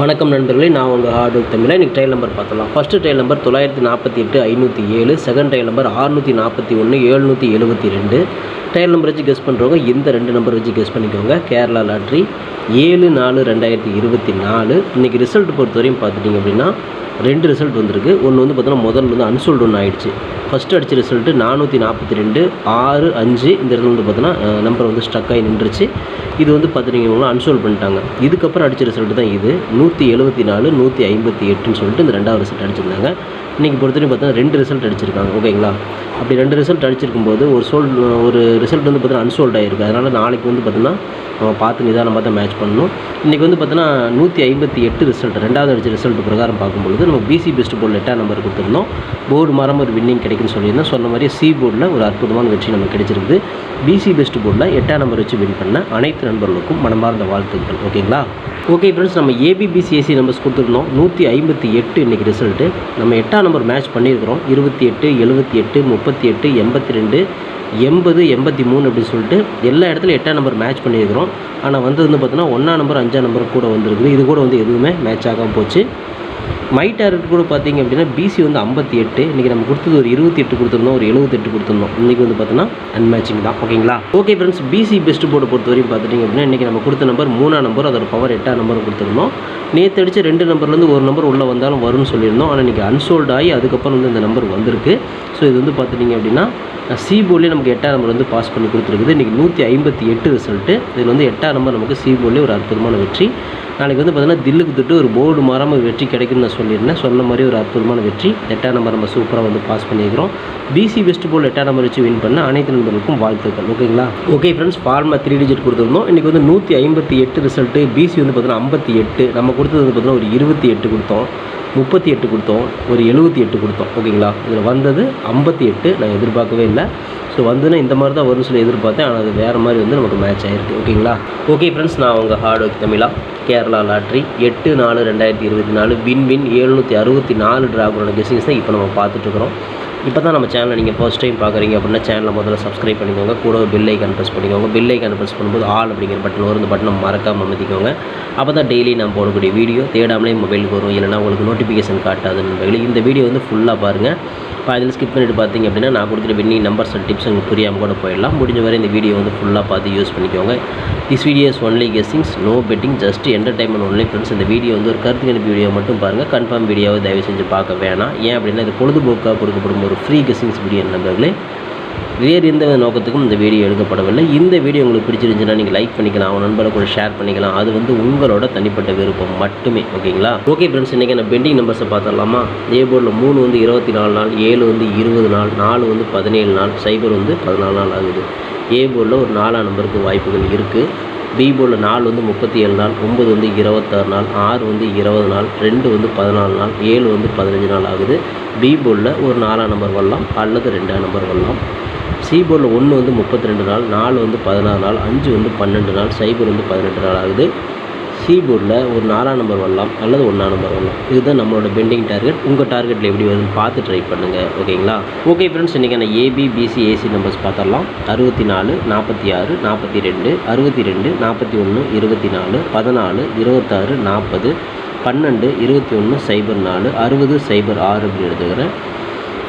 வணக்கம் நண்பர்களே நான் உங்கள் ஹார்ட் தமிழ் இன்றைக்கி ட்ரையல் நம்பர் பார்த்தலாம் ஃபஸ்ட்டு ட்ரையல் நம்பர் தொள்ளாயிரத்தி நாற்பத்தி எட்டு ஐநூற்றி ஏழு செகண்ட் ட்ரையல் நம்பர் ஆறுநூற்றி நாற்பத்தி ஒன்று எழுநூற்றி எழுபத்தி ரெண்டு. ட்ரையல் நம்பர் வச்சு கெஸ் பண்ணுறவங்க இந்த ரெண்டு நம்பர் வச்சு கெஸ் பண்ணிக்கோங்க. கேரளா லாட்ரி ஏழு நாலு ரெண்டாயிரத்தி இருபத்தி நாலு. இன்றைக்கி ரிசல்ட் பொறுத்தவரையும் பார்த்துட்டிங்க அப்படின்னா ரெண்டு ரிசல்ட் வந்திருக்கு. ஒன்று வந்து பார்த்தோன்னா முதல்ல வந்து அன்சோல்டு ஒன்று ஆயிடுச்சு. ஃபஸ்ட்டு அடித்த ரிசல்ட்டு நானூற்றி நாற்பத்தி ரெண்டு ஆறு அஞ்சு இந்த இடத்துல வந்து பார்த்தோன்னா நம்பர் வந்து ஸ்டக் ஆகி நின்றுச்சு. இது வந்து பார்த்துட்டிங்கன்னா அன்சோல்ட் பண்ணிட்டாங்க. இதுக்கப்புறம் அடித்த ரிசல்ட்டு தான் இது. நூற்றி எழுபத்தி நாலு நூற்றி ஐம்பத்தி எட்டுன்னு சொல்லிட்டு இந்த ரெண்டாவது ரிசல்ட் அடிச்சிருந்தாங்க. இன்றைக்கி பொறுத்தவரைக்கும் பார்த்தா ரெண்டு ரிசல்ட் அடிச்சிருக்காங்க ஓகேங்களா? அப்படி ரெண்டு ரிசல்ட் அடிச்சிருக்கும் போது ஒரு சோல் ஒரு ரிசல்ட் வந்து பார்த்தீங்கன்னா அன்சோல்ட் ஆகிருக்கு அதனால் நாளைக்கு வந்து பார்த்தீங்கன்னா நம்ம பார்த்து நிதானமாக தான் மேட்ச் பண்ணணும். இன்றைக்கி வந்து பார்த்தீங்கன்னா நூற்றி ஐம்பத்தி எட்டு ரிசல்ட் ரெண்டாவது அடிச்ச ரிசல்ட் பிரகாரம் பார்க்கும்பொழுது நம்ம பிசி பெஸ்ட் போர்டில் எட்டாம் நம்பர் கொடுத்துருந்தோம் போர்டு மரம் ஒரு வின்னிங் கிடைக்குன்னு சொல்லியிருந்தோம் சொன்ன மாதிரி சி போர்டில் ஒரு அற்புதமான வெற்றி நமக்கு கிடைச்சிருக்குது. பிசி பெஸ்ட் போர்டில் எட்டாம் நம்பர் வச்சு வின் பண்ண அனைத்து நண்பர்களுக்கும் மனமார்ந்த வாழ்த்துக்கள் ஓகேங்களா? ஓகே ஃப்ரெண்ட்ஸ் நம்ம ஏபிபிசிஎஸ்சி நம்பர்ஸ் கொடுத்துருந்தோம் நூற்றி ஐம்பத்தி எட்டு இன்றைக்கி ரிசல்ட்டு நம்ம எட்டாம் நம்பர் மேட்ச் பண்ணியிருக்கிறோம். இருபத்தி எட்டு எழுபத்தி எட்டு முப்பத்தி எட்டு எண்பத்தி ரெண்டு எண்பது எண்பத்தி மூணு அப்படின்னு சொல்லிட்டு எல்லா இடத்துலையும் எட்டாம் நம்பர் மேட்ச் பண்ணியிருக்கிறோம். ஆனால் வந்தது வந்து பார்த்தோன்னா ஒன்றாம் நம்பர் அஞ்சாம் நம்பர் கூட வந்திருக்குது. இது கூட வந்து எதுவுமே மேட்ச் ஆகாமல் போச்சு. மை டார்கெட் கூட பார்த்தீங்க அப்படின்னா பிசி வந்து ஐம்பத்தி எட்டு இன்றைக்கி நம்ம கொடுத்தது ஒரு இருபத்தி எட்டு கொடுத்துருந்தோம் ஒரு எழுபத்தெட்டு கொடுத்துருந்தோம். இன்றைக்கி வந்து பார்த்தோன்னா அன்மேட்சிங் தான் ஓகேங்களா okay friends PC best board பொறுத்த வரையும் பார்த்துட்டிங்க அப்படின்னா இன்றைக்கி நம்ம கொடுத்த நம்பர் மூணாம் நம்பர் அதோட பவர் எட்டாம் நம்பர் கொடுத்துருந்தோம். நேற்று அடித்த ரெண்டு நம்பர்லேருந்து ஒரு நம்பர் உள்ளே வந்தாலும் வரும்னு சொல்லியிருந்தோம். ஆனால் இன்றைக்கி அன்சோல்ட் ஆகி அதுக்கப்புறம் வந்து இந்த நம்பர் வந்திருக்கு. ஸோ இது வந்து பார்த்துட்டிங்க அப்படின்னா சி போர்ட்லேயே நமக்கு எட்டாம் நம்பர் வந்து பாஸ் பண்ணி கொடுத்துருக்குது. இன்றைக்கி நூற்றி ஐம்பத்தி எட்டு ரிசல்ட்டு இதில் வந்து எட்டாம் நம்பர் நமக்கு சி போர்ட்லேயே ஒரு அற்புதமான வெற்றி. நாளைக்கு வந்து பார்த்தீங்கன்னா தில்லுக்கு தொட்டு ஒரு போர்டு மாறாமல் வெற்றி கிடைக்கும்னு நான் சொல்லியிருந்தேன். சொன்ன மாதிரி ஒரு அற்புதமான வெற்றி. எட்டாம் நம்பர் நம்ம சூப்பராக வந்து பாஸ் பண்ணியிருக்கிறோம். பிசி பெஸ்ட் போல் எட்டாம் நம்பர் வச்சு வின் பண்ண அனைத்து நண்பர்களுக்கும் வாழ்த்துக்கள். ஓகேங்களா okay friends formula three digit கொடுத்துருந்தோம். இன்றைக்கி வந்து நூற்றி ஐம்பத்தி எட்டு ரிசல்ட்டு பிசி வந்து பார்த்தீங்கன்னா ஐம்பத்தி எட்டு. நம்ம கொடுத்தது வந்து பார்த்தீங்கன்னா ஒரு இருபத்தி எட்டு கொடுத்தோம். முப்பத்தி எட்டு கொடுத்தோம் ஒரு எழுபத்தி எட்டு கொடுத்தோம். ஓகேங்களா? இதில் வந்தது ஐம்பத்தி எட்டு. நான் எதிர்பார்க்கவே இல்லை. ஸோ வந்துன்னா இந்த மாதிரி தான் வரும்னு சொல்லி எதிர்பார்த்தேன். ஆனால் அது வேறு மாதிரி வந்து நமக்கு மேட்ச் ஆகிருக்கு ஓகேங்களா? ஓகே ஃப்ரெண்ட்ஸ் நான் உங்கள் ஹார்ட் ஒர்க் தமிழா கேரளா லாட்ரி எட்டு நாலு ரெண்டாயிரத்தி இருபத்தி நாலு வின் வின் எழுநூற்றி அறுபத்தி நாலு ட்ராகோட கெஸிங்ஸ் தான் இப்போ நம்ம பார்த்துட்ருக்குறோம் இப்போ தான் நம்ம சேனலை நீங்கள் ஃபர்ஸ்ட் டைம் பார்க்குறீங்க அப்படின்னா சேனலை முதல்ல சப்ஸ்கிரைப் பண்ணிக்கோங்க. கூட பெல் ஐக்கான் ப்ரெஸ் பண்ணிக்கோங்க. பில் ஐக்கான் ப்ரெஸ் பண்ணும்போது ஆல் அப்படிங்கிற பட்டன் வரும் இந்த பட்டனை மறக்காமல் அமைதிக்கோங்க அப்போ தான் டெய்லி நான் போடக்கூடிய வீடியோ தேடாமலே மொபைலுக்கு வரும். இல்லைனா உங்களுக்கு நோட்டிஃபிகேஷன் காட்டாது நண்பர்களே இந்த வீடியோ வந்து ஃபுல்லாக பாருங்கள் அதில் ஸ்கிப் பண்ணிட்டு பார்த்தீங்க அப்படின்னா நான் கொடுக்குற வின்னிங் நம்பர்ஸ் அண்ட் டிப்ஸ் உங்களுக்கு புரியாமல் கூட போயிடலாம். முடிஞ்ச வரை இந்த வீடியோ வந்து ஃபுல்லாக பார்த்து யூஸ் பண்ணிக்கோங்க. This videos only guessings no betting just entertainment only friends இந்த வீடியோ வந்து ஒரு கருத்து கணிப்பு வீடியோ மட்டும் பாருங்கள் கன்ஃபார்ம் வீடியோவை தயவு செஞ்சு பார்க்க வேணாம். ஏன் அப்படின்னா இது பொழுதுபோக்காக கொடுக்கப்படும் ஒரு ஃப்ரீ கெஸ்ஸிங்ஸ் வீடியோ நண்பர்களே. வேறு எந்த நோக்கத்துக்கும் இந்த வீடியோ எடுக்கப்படவில்லை. இந்த வீடியோ உங்களுக்கு பிடிச்சிருந்துச்சுன்னா நீங்கள் லைக் பண்ணிக்கலாம் அவன் நண்பரை கூட ஷேர் பண்ணிக்கலாம். அது வந்து உங்களோட தனிப்பட்ட விருப்பம் மட்டுமே ஓகேங்களா ஓகே ஃப்ரெண்ட்ஸ் இன்றைக்கி நான் பெண்டிங் நம்பர்ஸை பார்த்துடலாமா? ஏ போர்டில் மூணு வந்து இருபத்தி நாலு நாள் ஏழு வந்து இருபது நாள் நாலு வந்து பதினேழு நாள் சைபர் வந்து பதினாலு நாள் ஆகுது. ஏ போர்டில் ஒரு நாலாம் நம்பருக்கு வாய்ப்புகள் இருக்குது பி போர்டில் நாலு வந்து முப்பத்தி ஏழு நாள் ஒம்பது வந்து இருபத்தாறு நாள் ஆறு வந்து இருபது நாள் ரெண்டு வந்து பதினாலு நாள் ஏழு வந்து பதினஞ்சு நாள் ஆகுது. பி போர்டில் ஒரு நாலாம் நம்பர் வரலாம் அல்லது ரெண்டாம் நம்பர் வரலாம். சிபோர்டில் ஒன்று வந்து முப்பத்தி ரெண்டு நாள் நாலு வந்து பதினாறு நாள் அஞ்சு வந்து பன்னெண்டு நாள் சைபர் வந்து பதினெட்டு நாள் ஆகுது. சீபோர்டில் ஒரு நாலாம் நம்பர் வரலாம் அல்லது ஒன்றாம் நம்பர் வரலாம். இதுதான் நம்மளோட பெண்டிங் டார்கெட். உங்கள் டார்கெட்டில் எப்படி வருதுன்னு பார்த்து ட்ரை பண்ணுங்கள் ஓகேங்களா? ஓகே ஃப்ரெண்ட்ஸ் இன்றைக்கான நான் ஏபி பிசி ஏசி நம்பர்ஸ் பார்த்துடலாம் அறுபத்தி நாலு நாற்பத்தி ஆறு நாற்பத்தி ரெண்டு அறுபத்தி ரெண்டு நாற்பத்தி ஒன்று இருபத்தி நாலு பதினாலு இருபத்தாறு நாற்பது பன்னெண்டு இருபத்தி ஒன்று சைபர் நாலு அறுபது சைபர் ஆறு அப்படின்னு எடுத்துக்கிறேன்.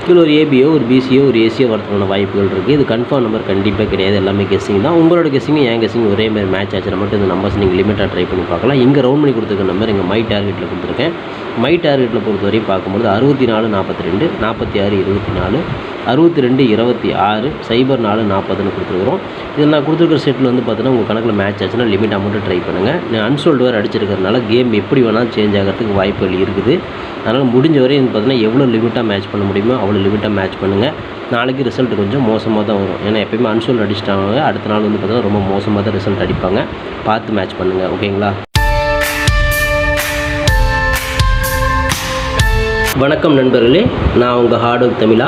இதில் ஒரு ஏபியோ ஒரு பிசியோ ஒரு ஏசியோ வரதுக்கான வாய்ப்புகள் இருக்குது இது கன்ஃபார்ம் நம்பர் கண்டிப்பாக கிடையாது. எல்லாமே கெஸ்ஸிங் தான். உங்களோட கெஸ்ஸிங் என் கெஸ்ஸிங் ஒரே மாதிரி மேட்ச் ஆச்சுனா மட்டும் இந்த நம்பர்ஸ் நீங்கள் லிமிட்டாக ட்ரை பண்ணி பார்க்கலாம். இங்கே ரவுண்ட் பண்ணி கொடுத்துருக்க நம்பர் இங்கே மை டார்கெட்டில் கொடுத்துருக்கேன். மை டார்கெட்டில் பொறுத்தவரையும் பார்க்கும்போது அறுபத்தி நாலு நாற்பத்தி ரெண்டு நாற்பத்தி ஆறு இருபத்தி நாலு அறுபத்தி ரெண்டு இருபத்தி ஆறு சைபர் நாலு நாற்பதுன்னு கொடுத்துருக்குறோம். இதில் நான் கொடுத்துருக்குற செட்டில் வந்து பார்த்தீங்கன்னா உங்கள் கணக்கில் மேட்ச் ஆச்சுன்னா லிமிட் அமௌண்ட்டு ட்ரை பண்ணுங்கள் நான் அன்சோல்டு வேறு அடிச்சிருக்கிறதுனால கேம் எப்படி வேணாலும் சேஞ்ச் ஆகிறதுக்கு வாய்ப்புகள் இருக்குது. அதனால் முடிஞ்ச வரையும் பார்த்தீங்கன்னா எவ்வளோ லிமிட்டாக மேட்ச் பண்ண முடியுமோ அவ்வளோ லிமிட்டாக மேட்ச் பண்ணுங்கள் நாளைக்கு ரிசல்ட் கொஞ்சம் மோசமாக தான் வரும். ஏன்னா எப்பயுமே அன்சோல்டு அடிச்சிட்டாங்க. அடுத்த நாள் வந்து பார்த்தீங்கன்னா ரொம்ப மோசமாக தான் ரிசல்ட் அடிப்பாங்க. பார்த்து மேட்ச் பண்ணுங்கள் ஓகேங்களா? வணக்கம் நண்பர்களே. நான் உங்கள் ஹார்ட் ஒர்க் தமிழா.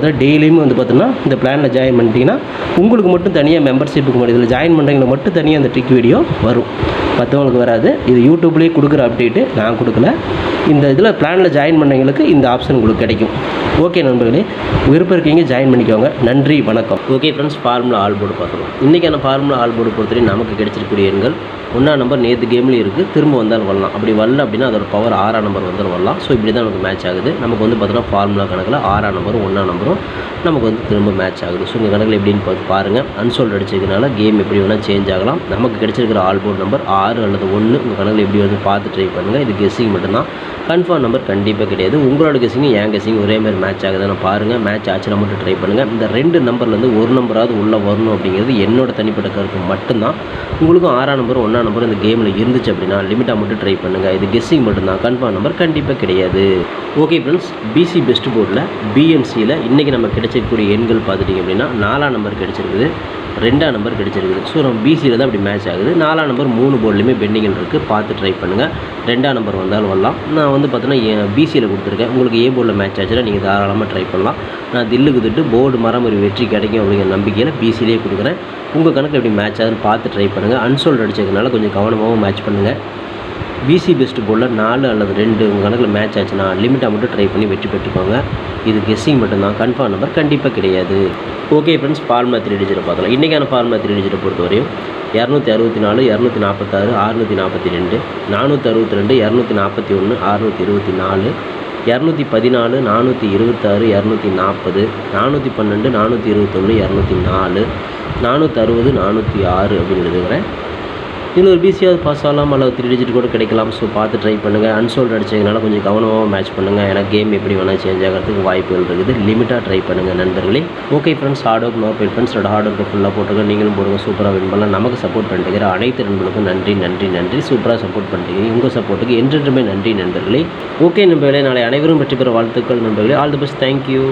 பார்த்தா டெய்லியுமே வந்து பார்த்தோன்னா இந்த பிளானில் ஜாயின் பண்ணிட்டீங்கன்னா உங்களுக்கு மட்டும் தனியாக மெம்பர்ஷிப்புக்கு மட்டும் இதில் ஜாயின் பண்ணுறவங்களுக்கு மட்டும் தனியாக அந்த ட்ரிக் வீடியோ வரும். மற்றவங்களுக்கு வராது. இது யூடியூப்லேயே கொடுக்குற அப்டேட்டு நான் கொடுக்கல. இந்த இதில் பிளானில் ஜாயின் பண்ணவங்களுக்கு இந்த ஆப்ஷன் உங்களுக்கு கிடைக்கும். ஓகே நண்பர்களே விருப்பம் இருக்கீங்க ஜாயின் பண்ணிக்கோங்க. நன்றி வணக்கம். Okay friends formula all board பார்க்குறோம் இன்றைக்கான ஃபார்முலா ஆல் போர்டு பொறுத்தவரை நமக்கு கிடைச்சிருக்கூடிய எண்கள் ஒன்றா நம்பர் நேற்று கேம்லேயும் இருக்குது திரும்ப வந்தாலும் வரலாம். அப்படி வரல அப்படின்னா அதோட பவர் ஆறாம் நம்பர் வந்தாலும் வரலாம். ஸோ இப்படி தான் நமக்கு மேட்ச் ஆகுது. நமக்கு வந்து பார்த்தோன்னா ஃபார்முலா கணக்கில் ஆறாம் நம்பரும் ஒன்றா நம்பரும் நமக்கு வந்து திரும்ப மேட்ச் ஆகுது. ஸோ உங்கள் கணக்கில் எப்படின்னு பார்த்து பாருங்கள் அன்சோல்ட் அடிச்சதுனால கேம் எப்படி வேணால் சேஞ்ச் ஆகலாம். நமக்கு கிடைச்சிருக்கிற ஆல் போர்டு நம்பர் ஆறு அல்லது ஒன்று உங்கள் கணக்கில் எப்படி வந்து பார்த்து ட்ரை பண்ணுங்கள் இது கெஸ்ஸிங் மட்டும்தான். கன்ஃபார்ம் நம்பர் கண்டிப்பாக கிடையாது. உங்களோட கசிங்கும் என் கசிங்கும் ஒரே மாதிரி மேட்ச் ஆகுதுன்னு பாருங்கள் மேட்ச் ஆச்சுன்னா மட்டும் ட்ரை பண்ணுங்கள் இந்த ரெண்டு நம்பர்லேருந்து ஒரு நம்பராவது உள்ளே வரணும் அப்படிங்கிறது என்னோட தனிப்பட்ட கருத்து மட்டும்தான். உங்களுக்கும் ஆறாம் நம்பர் ஒன்றாம் நம்பர் இந்த கேமில் இருந்துச்சு அப்படின்னா லிமிட்டாக மட்டும் ட்ரை பண்ணுங்கள் இது கெஸ்ஸிங் மட்டும்தான். கன்ஃபார்ம் நம்பர் கண்டிப்பாக கிடையாது. ஓகே ஃப்ரெண்ட்ஸ் பிசி பெஸ்ட் போர்டில் பிஎம்சியில் இன்றைக்கி நம்ம கிடைச்சிருக்கக்கூடிய எண்கள் பார்த்துட்டிங்க அப்படின்னா நாலாம் நம்பர் கிடைச்சிருக்குது. ரெண்டாம் நம்பர் கிடச்சிருக்குது. ஸோ நம்ம பிசியில் தான் அப்படி மேட்ச் ஆகுது. நாலாம் நம்பர் மூணு போர்ட்லேயுமே பெண்டிங்கில் இருக்குது பார்த்து ட்ரை பண்ணுங்கள் ரெண்டாம் நம்பர் வந்தாலும் வரலாம். நான் வந்து பார்த்தீங்கன்னா பிசியில் கொடுத்துருக்கேன். உங்களுக்கு ஏ போர்டில் மேட்ச் ஆச்சுன்னா நீங்கள் தாராளமாக ட்ரை பண்ணலாம். நான் தில்லுக்கு திட்டு போர்டு மரம் ஒரு வெற்றி கிடைக்கும் அப்படிங்கிற நம்பிக்கையில் பிசியிலேயே கொடுக்குறேன். உங்கள் கணக்கு எப்படி மேட்ச் ஆகுதுன்னு பார்த்து ட்ரை பண்ணுங்கள் அன்சோல்டு அடிச்சதுனால கொஞ்சம் கவனமாகவும் மேட்ச் பண்ணுங்கள் பிசி பெஸ்ட் போர்டில் நாலு அல்லது ரெண்டு உங்கள் கணக்கில் மேட்ச் ஆச்சுன்னா லிமிட்டாக மட்டும் ட்ரை பண்ணி வெற்றி பெற்றுக்கோங்க. இது கெஸ்ஸிங் மட்டும்தான். கன்ஃபார்ம் நம்பர் கண்டிப்பாக கிடையாது. ஓகே ஃப்ரெண்ட்ஸ் ஃபார்முலா த்ரீ டிஜிட்டை பார்க்கலாம். இன்றைக்கான ஃபார்முலா த்ரீ டிஜிட்டை பொறுத்தவரையும் இரநூத்தி அறுபத்தி நாலு இரநூத்தி நாற்பத்தாறு அறுநூற்றி நாற்பத்தி ரெண்டு நானூற்றி அறுபத்தி ரெண்டு இரநூத்தி நாற்பத்தி ஒன்று அறுநூற்றி இருபத்தி நாலு இரநூத்தி பதினாலு நானூற்றி இருபத்தாறு இரநூத்தி நாற்பது நானூற்றி பன்னெண்டு நானூற்றி இருபத்தொன்று இரநூத்தி நாலு நானூற்றி அறுபது நானூற்றி ஆறு அப்படின்னு எழுதுகிறேன் இதில் ஒரு பிசியாவது பாஸ் ஆகலாம் அல்லது த்ரீ டிஜிட் கூட கிடைக்கலாம். ஸோ பார்த்து ட்ரை பண்ணுங்கள் அன்சோல்டு அடிச்சதுனால கொஞ்சம் கவனமாக மேட்ச் பண்ணுங்கள் ஏன்னா கேம் எப்படி வேணால் சேஞ்ச் ஆகிறதுக்கு வாய்ப்புகள் இருக்குது. லிமிட்டாக ட்ரை பண்ணுங்கள் நண்பர்களே. Okay friends hard work no bet ஃப்ரெண்ட்ஸோட ஹார்ட் ஒர்க்கு ஃபுல்லாக போட்டுருங்க நீங்களும் போடுங்க. சூப்பராக வின் பண்ணலாம். நமக்கு சப்போர்ட் பண்ணிட்டுக்கிற அனைத்து நண்பர்களுக்கும் நன்றி நன்றி நன்றி. சூப்பராக சப்போர்ட் பண்ணிட்டீங்க உங்கள் சப்போர்ட்டுக்கு என்றென்றுமே நன்றி நண்பர்களே. ஓகே நண்பர்களே. நாளை அனைவரும் வெற்றி பெற வாழ்த்துக்கள் நண்பர்களே. All the best thank you